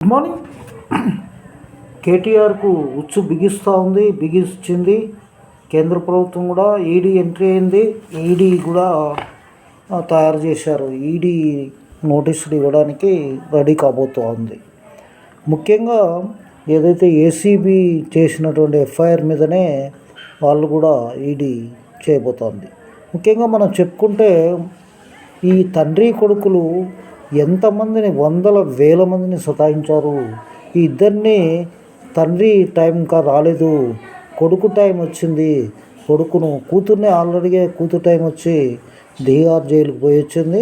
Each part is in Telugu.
గుడ్ మార్నింగ్ కేటీఆర్కు ఉచ్చు బిగిస్తూ ఉంది బిగించింది కేంద్ర ప్రభుత్వం కూడా ఈడీ ఎంట్రీ అయింది. ఈడీ కూడా తయారు చేశారు. ఈడీ నోటీసులు ఇవ్వడానికి రెడీ కాబోతూ ఉంది ముఖ్యంగా ఏదైతే ఏసీబీ చేసినటువంటి ఎఫ్ఐఆర్ మీదనే వాళ్ళు కూడా ఈడీ చేయబోతోంది. ముఖ్యంగా మనం చెప్పుకుంటే ఈ తండ్రి కొడుకులు ఎంతమందిని వందల వేల మందిని సతాయించారు? ఈ ఇద్దరిని తండ్రి టైం ఇంకా రాలేదు కొడుకు టైం వచ్చింది. కొడుకును కూతుర్ని ఆల్రెడీగా కూతురు టైం వచ్చి తీహార్ జైలుకు పోయి వచ్చింది.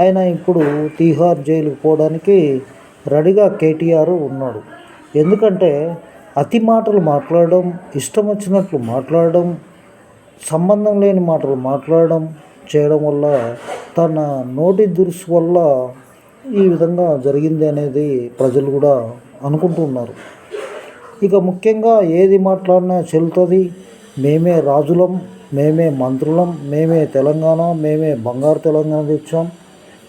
ఆయన ఇప్పుడు తీహార్ జైలుకు పోవడానికి రెడీగా కేటీఆర్ ఉన్నాడు. ఎందుకంటే అతి మాటలు మాట్లాడడం ఇష్టం వచ్చినట్లు మాట్లాడడం సంబంధం లేని మాటలు మాట్లాడడం చేయడం వల్ల తన నోటి దురుసు వల్ల ఈ విధంగా జరిగింది అనేది ప్రజలు కూడా అనుకుంటున్నారు ఇక ముఖ్యంగా ఏది మాట్లాడినా చెల్లుతుంది మేమే రాజులం మేమే మంత్రులం మేమే తెలంగాణ మేమే బంగారు తెలంగాణ తెచ్చాం.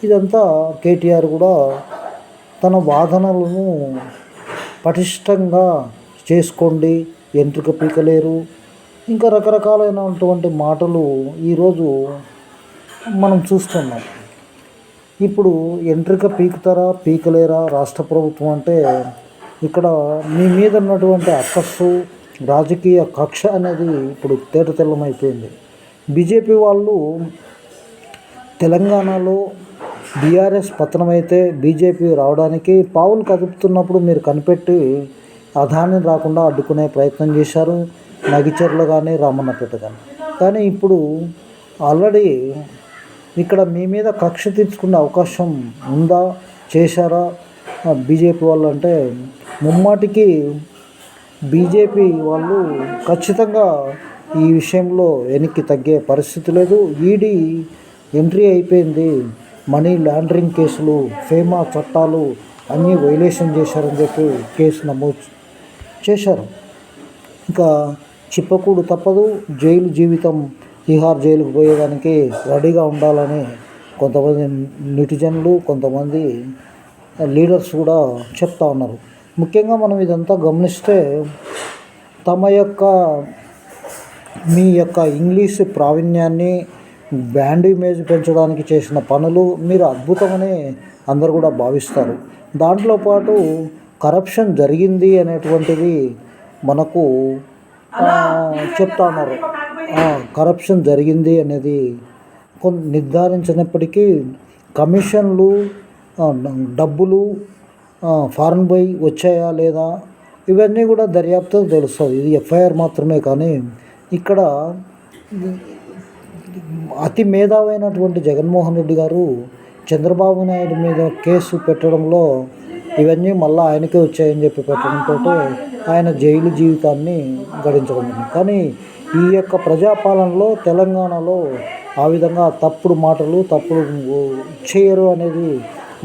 ఇదంతా కేటీఆర్ కూడా తన వాదనలను పటిష్టంగా చేసుకోండి ఎంట్రిక పీకలేరు. ఇంకా రకరకాలైనటువంటి మాటలు ఈరోజు మనం చూస్తున్నాం. ఇప్పుడు ఎంట్రిక పీకుతారా పీకలేరా రాష్ట్ర ప్రభుత్వం అంటే ఇక్కడ మీ మీద ఉన్నటువంటి అక్కస్సు రాజకీయ కక్ష అనేది ఇప్పుడు తేటతెల్లమైపోయింది. బీజేపీ వాళ్ళు తెలంగాణలో బీఆర్ఎస్ పతనమైతే బీజేపీ రావడానికి పావులు కదుపుతున్నప్పుడు మీరు కనిపెట్టి అధాన్ని రాకుండా అడ్డుకునే ప్రయత్నం చేశారు. నగిచెర్లు కానీ రామన్నపేట కానీ కానీ ఇప్పుడు ఆల్రెడీ ఇక్కడ మీ మీద కక్ష తీర్చుకునే అవకాశం ఉందా? చేశారా? బీజేపీ వాళ్ళు అంటే ముమ్మాటికి బీజేపీ వాళ్ళు ఖచ్చితంగా ఈ విషయంలో వెనక్కి తగ్గే పరిస్థితి లేదు. ఈడీ ఎంట్రీ అయిపోయింది. మనీ లాండరింగ్ కేసులు ఫేమా చట్టాలు అన్నీ వైలేషన్ చేశారని చెప్పి కేసు నమోదు చేశారు. ఇంకా చిప్పకూడు తప్పదు. జైలు జీవితం తీహార్ జైలుకు పోయేదానికి రెడీగా ఉండాలని కొంతమంది నెటిజన్లు కొంతమంది లీడర్స్ కూడా చెప్తా ఉన్నారు. ముఖ్యంగా మనం ఇదంతా గమనిస్తే తమ యొక్క మీ యొక్క ఇంగ్లీష్ ప్రావీణ్యాన్ని బ్యాండ్ ఇమేజ్ పెంచడానికి చేసిన పనులు మీరు అద్భుతమని అందరు కూడా భావిస్తారు. దాంట్లో పాటు కరప్షన్ జరిగింది అనేటువంటిది మనకు చెప్తా ఉన్నారు. కరప్షన్ జరిగింది అనేది కొన్ని నిర్ధారించినప్పటికీ కమిషన్లు డబ్బులు ఫారెన్ బై వచ్చాయా లేదా ఇవన్నీ కూడా దర్యాప్తు తెలుస్తుంది ఇది ఎఫ్ఐఆర్ మాత్రమే కానీ ఇక్కడ అతి మేధావైనటువంటి జగన్మోహన్ రెడ్డి గారు చంద్రబాబు నాయుడు మీద కేసు పెట్టడంలో ఇవన్నీ మళ్ళీ ఆయనకే వచ్చాయని చెప్పి పెట్టడంతో ఆయన జైలు జీవితాన్ని గడించడం కానీ ఈ యొక్క ప్రజాపాలనలో తెలంగాణలో ఆ విధంగా తప్పుడు మాటలు తప్పుడు చేయరు అనేది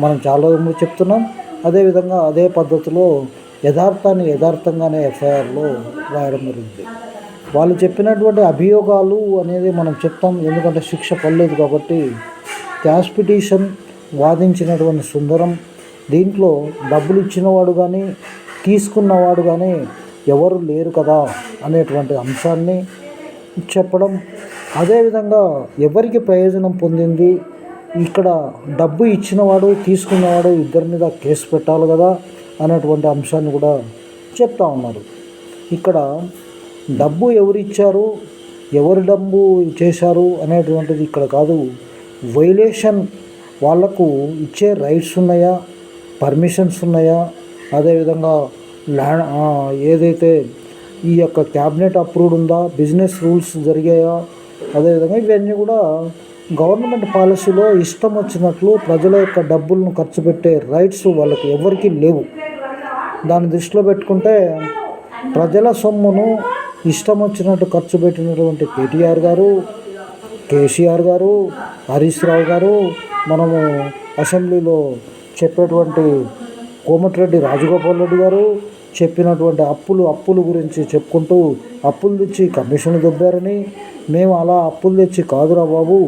మనం చాలా చెప్తున్నాం. అదేవిధంగా అదే పద్ధతిలో యథార్థాన్ని యథార్థంగానే ఎఫ్ఐఆర్లో రాయడం జరిగింది. వాళ్ళు చెప్పినటువంటి అభియోగాలు అనేది మనం చెప్తాం. ఎందుకంటే శిక్ష పడలేదు కాబట్టి క్యాష్ పిటిషన్ వాదించినటువంటి సుందరం దీంట్లో డబ్బులు ఇచ్చినవాడు కానీ తీసుకున్నవాడు కానీ ఎవరు లేరు కదా అనేటువంటి అంశాన్ని చెప్పడం. అదేవిధంగా ఎవరికి ప్రయోజనం పొందింది? ఇక్కడ డబ్బు ఇచ్చినవాడు తీసుకున్నవాడు ఇద్దరి మీద కేసు పెట్టాలి కదా అనేటువంటి అంశాన్ని కూడా చెప్తా ఉన్నారు. ఇక్కడ డబ్బు ఎవరు ఇచ్చారు? ఎవరు డబ్బు చేశారు అనేటువంటిది ఇక్కడ కాదు. వైలేషన్ వాళ్ళకు ఇచ్చే రైట్స్ ఉన్నాయా? పర్మిషన్స్ ఉన్నాయా? అదేవిధంగా ల్యాండ్ ఏదైతే ఈ యొక్క క్యాబినెట్ అప్రూవ్డ్ ఉందా బిజినెస్ రూల్స్ జరిగాయా అదేవిధంగా ఇవన్నీ కూడా గవర్నమెంట్ పాలసీలో ఇష్టం వచ్చినట్లు ప్రజల యొక్క డబ్బులను ఖర్చు పెట్టే రైట్స్ వాళ్ళకి ఎవరికీ లేవు. దాన్ని దృష్టిలో పెట్టుకుంటే ప్రజల సొమ్మును ఇష్టం వచ్చినట్టు ఖర్చు పెట్టినటువంటి కేటీఆర్ గారు కేసీఆర్ గారు హరీష్ రావు గారు మనము అసెంబ్లీలో చెప్పేటువంటి కోమటిరెడ్డి రాజగోపాల్ రెడ్డి గారు చెప్పినటువంటి అప్పులు అప్పుల గురించి చెప్పుకుంటూ అప్పులు తెచ్చి కమిషన్ దొబ్బారని మేము అలా అప్పులు తెచ్చి కాదురా బాబు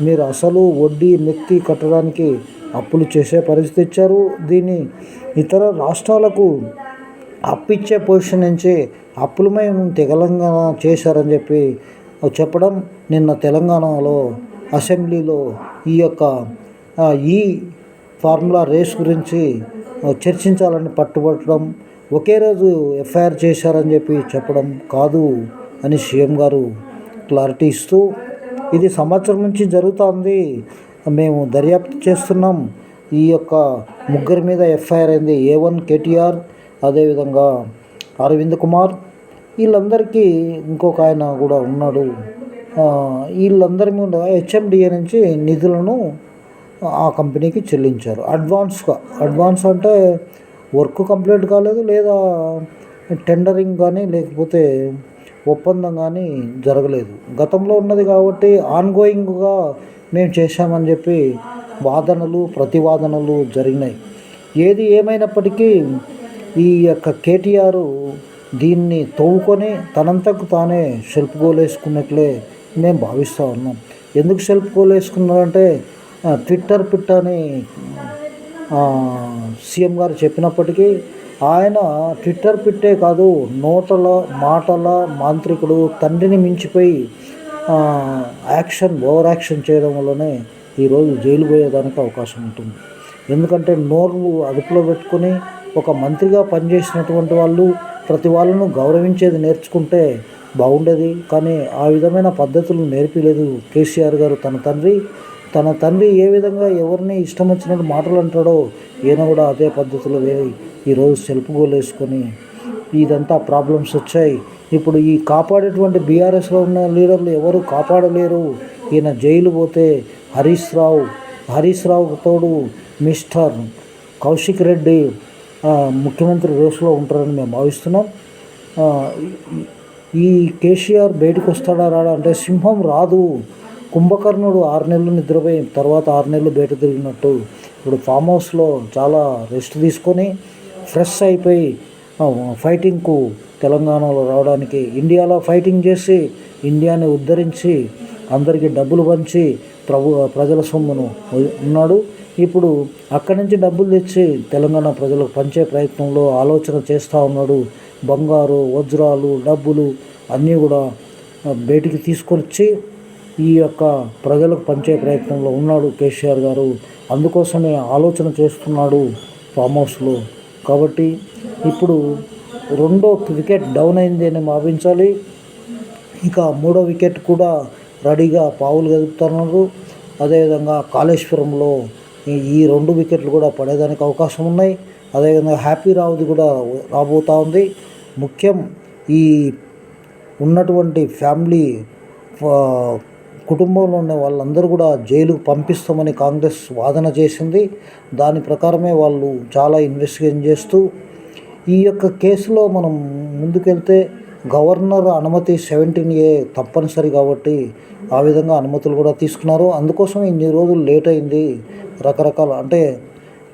మీరు అసలు వడ్డీ నెత్తి కట్టడానికి అప్పులు చేసే పరిస్థితి ఇచ్చారు దీన్ని ఇతర రాష్ట్రాలకు అప్పిచ్చే పొజిషన్ నుంచి అప్పులమై తెలంగాణ చేశారని చెప్పి చెప్పడం నిన్న తెలంగాణలో అసెంబ్లీలో ఈ యొక్క ఈ ఫార్ములా రేస్ గురించి చర్చించాలని పట్టుబట్టడం ఒకే రోజు ఎఫ్ఐఆర్ చేశారని చెప్పి చెప్పడం కాదు అని సీఎం గారు క్లారిటీ ఇస్తూ ఇది సంవత్సరం నుంచి జరుగుతోంది మేము దర్యాప్తు చేస్తున్నాం ఈ యొక్క ముగ్గురి మీద ఎఫ్ఐఆర్ అయింది ఏ వన్ కేటీఆర్ అదేవిధంగా అరవింద్ కుమార్. వీళ్ళందరికీ ఇంకొక ఆయన కూడా ఉన్నాడు. వీళ్ళందరి మీద హెచ్ఎండిఏ నుంచి నిధులను ఆ కంపెనీకి చెల్లించారు. అడ్వాన్స్గా అడ్వాన్స్ అంటే వర్క్ కంప్లీట్ కాలేదు లేదా టెండరింగ్ కానీ లేకపోతే ఒప్పందం కానీ జరగలేదు. గతంలో ఉన్నది కాబట్టి ఆన్గోయింగ్గా మేము చేశామని చెప్పి వాదనలు ప్రతివాదనలు జరిగినాయి. ఏది ఏమైనప్పటికీ ఈ యొక్క కేటీఆర్ దీన్ని తవ్వుకొని తనంతకు తానే సెల్ఫ్ గోల్ వేసుకున్నట్లే మేము భావిస్తూ ఉన్నాం. ఎందుకు సెల్ఫ్ గోల్ వేసుకున్నారంటే ట్విట్టర్ పిట్ అని సీఎం గారు చెప్పినప్పటికీ ఆయన ట్విట్టర్ పిట్టే కాదు నోటల మాటల మాంత్రికుడు తండ్రిని మించిపోయి యాక్షన్ ఓవర్ యాక్షన్ చేయడం వల్లనే ఈరోజు జైలు పోయేదానికి అవకాశం ఉంటుంది. ఎందుకంటే నోరు అదుపులో పెట్టుకొని ఒక మంత్రిగా పనిచేసినటువంటి వాళ్ళు ప్రతి వాళ్ళను గౌరవించేది నేర్చుకుంటే బాగుండేది. కానీ ఆ విధమైన పద్ధతులు నేర్పిలేదు కేసీఆర్ గారు తన తండ్రి. తన తండ్రి ఏ విధంగా ఎవరిని ఇష్టం వచ్చినట్టు మాటలు అంటాడో ఈయన కూడా అదే పద్ధతిలో ఈరోజు సెల్ఫ్ గోల్ వేసుకొని ఇదంతా ప్రాబ్లమ్స్ వచ్చాయి. ఇప్పుడు ఈ కాపాడేటువంటి బీఆర్ఎస్లో ఉన్న లీడర్లు ఎవరు కాపాడలేరు. ఈయన జైలు పోతే హరీష్ రావు హరీష్ రావు తోడు మిస్టర్ కౌశిక్ రెడ్డి ముఖ్యమంత్రి రేసులో ఉంటారని మేము భావిస్తున్నాం. ఈ- ఈ కేసీఆర్ బయటకు వస్తాడా రాడా అంటే సింహం రాదు. కుంభకర్ణుడు ఆరు నెలలు నిద్రపోయి తర్వాత ఆరు నెలలు బయట తిరిగినట్టు ఇప్పుడు ఫామ్ హౌస్లో చాలా రెస్ట్ తీసుకొని ఫ్రెష్ అయిపోయి ఫైటింగ్కు తెలంగాణలో రావడానికి ఇండియాలో ఫైటింగ్ చేసి ఇండియాని ఉద్ధరించి అందరికీ డబ్బులు పంచి ప్రభు ప్రజల సొమ్మును ఉన్నాడు. ఇప్పుడు అక్కడి నుంచి డబ్బులు తెచ్చి తెలంగాణ ప్రజలకు పంచే ప్రయత్నంలో ఆలోచన చేస్తూ ఉన్నాడు. బంగారు వజ్రాలు డబ్బులు అన్నీ కూడా బయటికి తీసుకొచ్చి ఈ యొక్క ప్రజలకు పంచే ప్రయత్నంలో ఉన్నాడు కేసీఆర్ గారు. అందుకోసమే ఆలోచన చేస్తున్నాడు ఫామ్ హౌస్లో. కాబట్టి ఇప్పుడు రెండో వికెట్ డౌన్ అయింది అని భావించాలి. ఇక మూడో వికెట్ కూడా రెడీగా పావులు కదుపుతున్నారు అదేవిధంగా కాళేశ్వరంలో ఈ- ఈ రెండు వికెట్లు కూడా పడేదానికి అవకాశం ఉన్నాయి. అదేవిధంగా హ్యాపీ రావుది కూడా రాబోతూ ఉంది. ముఖ్యం ఈ ఉన్నటువంటి ఫ్యామిలీ కుటుంబంలో ఉన్న వాళ్ళందరూ కూడా జైలుకు పంపిస్తామని కాంగ్రెస్ వాదన చేసింది. దాని ప్రకారమే వాళ్ళు చాలా ఇన్వెస్టిగేషన్ చేస్తూ ఈ యొక్క కేసులో మనం ముందుకెళ్తే గవర్నర్ అనుమతి సెవెంటీన్ ఏ తప్పనిసరి కాబట్టి ఆ విధంగా అనుమతులు కూడా తీసుకున్నారు. అందుకోసం ఇన్ని రోజులు లేట్ అయింది రకరకాల అంటే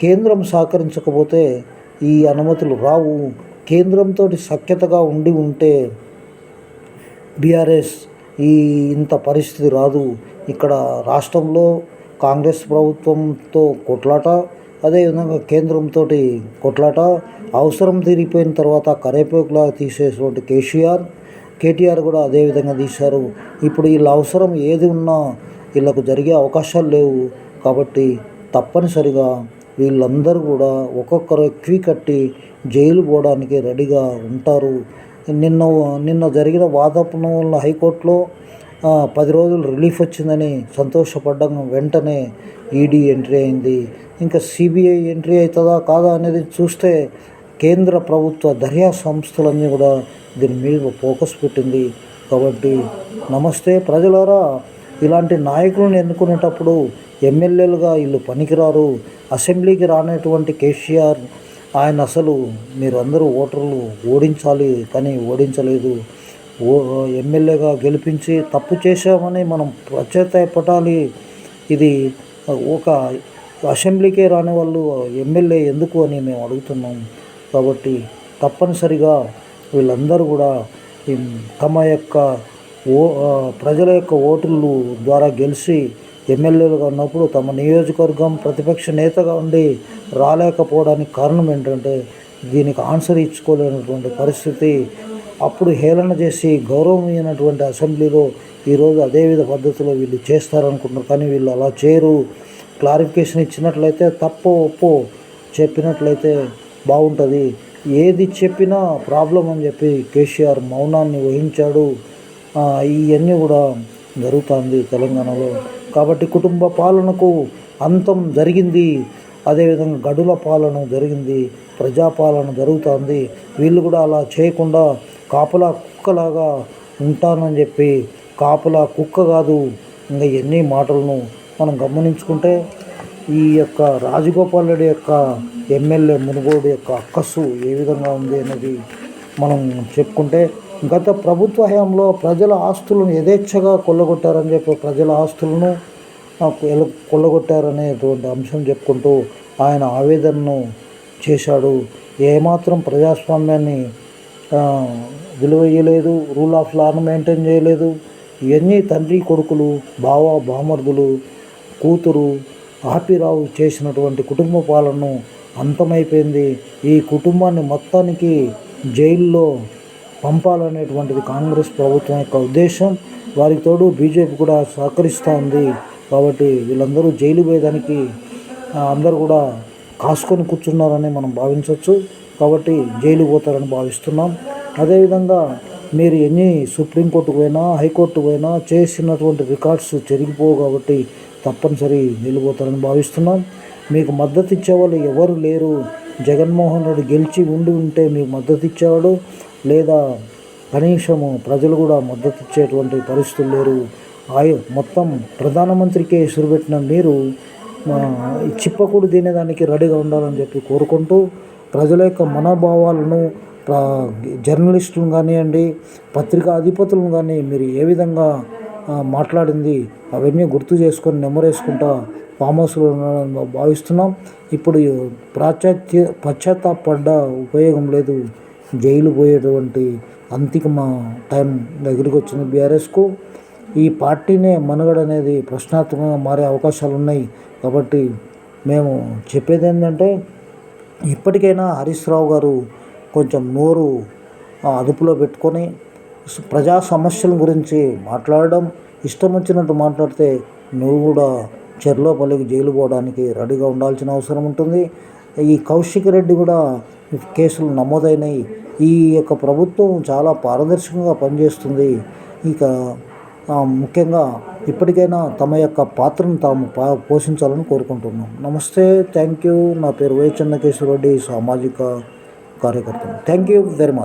కేంద్రం సహకరించకపోతే ఈ అనుమతులు రావు. కేంద్రంతో సఖ్యతగా ఉండి ఉంటే బీఆర్ఎస్ ఈ ఇంత పరిస్థితి రాదు. ఇక్కడ రాష్ట్రంలో కాంగ్రెస్ ప్రభుత్వంతో కొట్లాట అదేవిధంగా కేంద్రంతో కొట్లాట అవసరం తీరిపోయిన తర్వాత కరేపేకులా తీసేటువంటి కేసీఆర్ కేటీఆర్ కూడా అదే విధంగా తీశారు. ఇప్పుడు వీళ్ళ అవసరం ఏది ఉన్నా వీళ్ళకు జరిగే అవకాశాలు లేవు. కాబట్టి తప్పనిసరిగా వీళ్ళందరూ కూడా ఒక్కొక్కరు క్వీ కట్టి జైలు పోవడానికి రెడీగా ఉంటారు. నిన్న నిన్న జరిగిన వాదన వల్ల హైకోర్టులో పది రోజులు రిలీఫ్ వచ్చిందని సంతోషపడ్డం వెంటనే ఈడీ ఎంట్రీ అయింది. ఇంకా సిబిఐ ఎంట్రీ అవుతుందా కాదా అనేది చూస్తే కేంద్ర ప్రభుత్వ దర్యాప్తు సంస్థలన్నీ కూడా దీని మీద ఫోకస్ పెట్టింది. కాబట్టి నమస్తే ప్రజలారా ఇలాంటి నాయకులను ఎన్నుకునేటప్పుడు ఎమ్మెల్యేలుగా వీళ్ళు పనికిరారు. అసెంబ్లీకి రానటువంటి కేసీఆర్ ఆయన అసలు మీరు అందరూ ఓటర్లు ఓడించాలి కానీ ఓడించలేదు. ఓ ఎమ్మెల్యేగా గెలిపించి తప్పు చేశామని మనం పశ్చాత్తాపడాలి ఇది ఒక అసెంబ్లీకే రాని వాళ్ళు ఎమ్మెల్యే ఎందుకు అని మేము అడుగుతున్నాం. కాబట్టి తప్పనిసరిగా వీళ్ళందరూ కూడా తమ యొక్క ఓ ప్రజల యొక్క ఓటులు ద్వారా గెలిచి ఎమ్మెల్యేలుగా ఉన్నప్పుడు తమ నియోజకవర్గం ప్రతిపక్ష నేతగా ఉండి రాలేకపోవడానికి కారణం ఏంటంటే దీనికి ఆన్సర్ ఇచ్చుకోలేనటువంటి పరిస్థితి. అప్పుడు హేళన చేసి గౌరవమైనటువంటి అసెంబ్లీలో ఈరోజు అదేవిధ పద్ధతిలో వీళ్ళు చేస్తారనుకుంటున్నారు. కానీ వీళ్ళు అలా చేయరు. క్లారిఫికేషన్ ఇచ్చినట్లయితే తప్పో ఒప్పు చెప్పినట్లయితే బాగుంటుంది. ఏది చెప్పినా ప్రాబ్లం అని చెప్పి కేసీఆర్ మౌనాన్ని వహించాడు. ఇవన్నీ కూడా జరుగుతుంది తెలంగాణలో. కాబట్టి కుటుంబ పాలనకు అంతం జరిగింది. అదేవిధంగా గడుల పాలన జరిగింది. ప్రజాపాలన జరుగుతుంది. వీళ్ళు కూడా అలా చేయకుండా కాపలా కుక్కలాగా ఉంటానని చెప్పి కాపలా కుక్క కాదు. ఇంకా ఎన్ని మాటలను మనం గమనించుకుంటే ఈ యొక్క రాజగోపాల్ రెడ్డి యొక్క ఎమ్మెల్యే మునుగోడు యొక్క అక్కస్సు ఏ విధంగా ఉంది అనేది మనం చెప్పుకుంటే గత ప్రభుత్వ హయాంలో ప్రజల ఆస్తులను యథేచ్ఛగా కొల్లగొట్టారని చెప్పి ప్రజల ఆస్తులను కొల్లగొట్టారనేటువంటి అంశం చెప్పుకుంటూ ఆయన ఆవేదనను చేశాడు. ఏమాత్రం ప్రజాస్వామ్యాన్ని విలువయ్యలేదు రూల్ ఆఫ్ లాను మెయింటైన్ చేయలేదు. ఇవన్నీ తండ్రి కొడుకులు బావ బామర్దులు కూతురు ఆపిరావు చేసినటువంటి కుటుంబ పాలనను అంతమైపోయింది. ఈ కుటుంబాన్ని మొత్తానికి జైల్లో పంపాలనేటువంటిది కాంగ్రెస్ ప్రభుత్వం యొక్క ఉద్దేశం. వారికి తోడు బీజేపీ కూడా సహకరిస్తూ ఉంది కాబట్టి వీళ్ళందరూ జైలు పోయేదానికి అందరూ కూడా కాసుకొని కూర్చున్నారని మనం భావించవచ్చు కాబట్టి జైలు పోతారని భావిస్తున్నాం. అదేవిధంగా మీరు ఎన్ని సుప్రీంకోర్టుకు పోయినా హైకోర్టు పోయినా చేసినటువంటి రికార్డ్స్ చెరిగిపోవు కాబట్టి తప్పనిసరి వెళ్ళిపోతారని భావిస్తున్నాం. మీకు మద్దతు ఇచ్చేవాళ్ళు ఎవరు లేరు. జగన్మోహన్ రెడ్డి గెలిచి ఉండి ఉంటే మీకు మద్దతు ఇచ్చేవాడు లేదా కనీసము ప్రజలు కూడా మద్దతు ఇచ్చేటువంటి పరిస్థితులు లేరు. ఆయు మొత్తం ప్రధానమంత్రికే ఇసురుపెట్టిన మీరు చిప్పకూడు తినేదానికి రెడీగా ఉండాలని చెప్పి కోరుకుంటూ ప్రజల యొక్క మనోభావాలను జర్నలిస్టులను కానివ్వండి పత్రికా అధిపతులను కానీ మీరు ఏ విధంగా మాట్లాడింది అవన్నీ గుర్తు చేసుకొని నెమరేసుకుంటా ఫామ్ హౌస్లో ఉన్నారని భావిస్తున్నాం. ఇప్పుడు పాశ్చాత్య పశ్చాత్తాపడ్డ ఉపయోగం లేదు. జైలు పోయేటువంటి అంతిమ టైం దగ్గరికి వచ్చింది బీఆర్ఎస్కు. ఈ పార్టీనే మనుగడ అనేది ప్రశ్నాత్మకంగా మారే అవకాశాలు ఉన్నాయి కాబట్టి మేము చెప్పేది ఏంటంటే ఇప్పటికైనా హరీష్ రావు గారు కొంచెం నోరు అదుపులో పెట్టుకొని ప్రజా సమస్యల గురించి మాట్లాడడం ఇష్టం వచ్చినట్టు మాట్లాడితే నువ్వు కూడా చెర్లో పల్లికి జైలు పోవడానికి రెడీగా ఉండాల్సిన అవసరం ఉంటుంది. ఈ కౌశిక్ రెడ్డి కూడా కేసులు నమోదైనాయి. ఈ యొక్క ప్రభుత్వం చాలా పారదర్శకంగా పనిచేస్తుంది. ఇక ముఖ్యంగా ఇప్పటికైనా తమ యొక్క పాత్రను తాము పా పోషించాలని కోరుకుంటున్నాం. నమస్తే థ్యాంక్ యూ. నా పేరు వై చెన్నకేశ్వర రెడ్డి సామాజిక కార్యకర్త థ్యాంక్ యూ వెరీ మచ్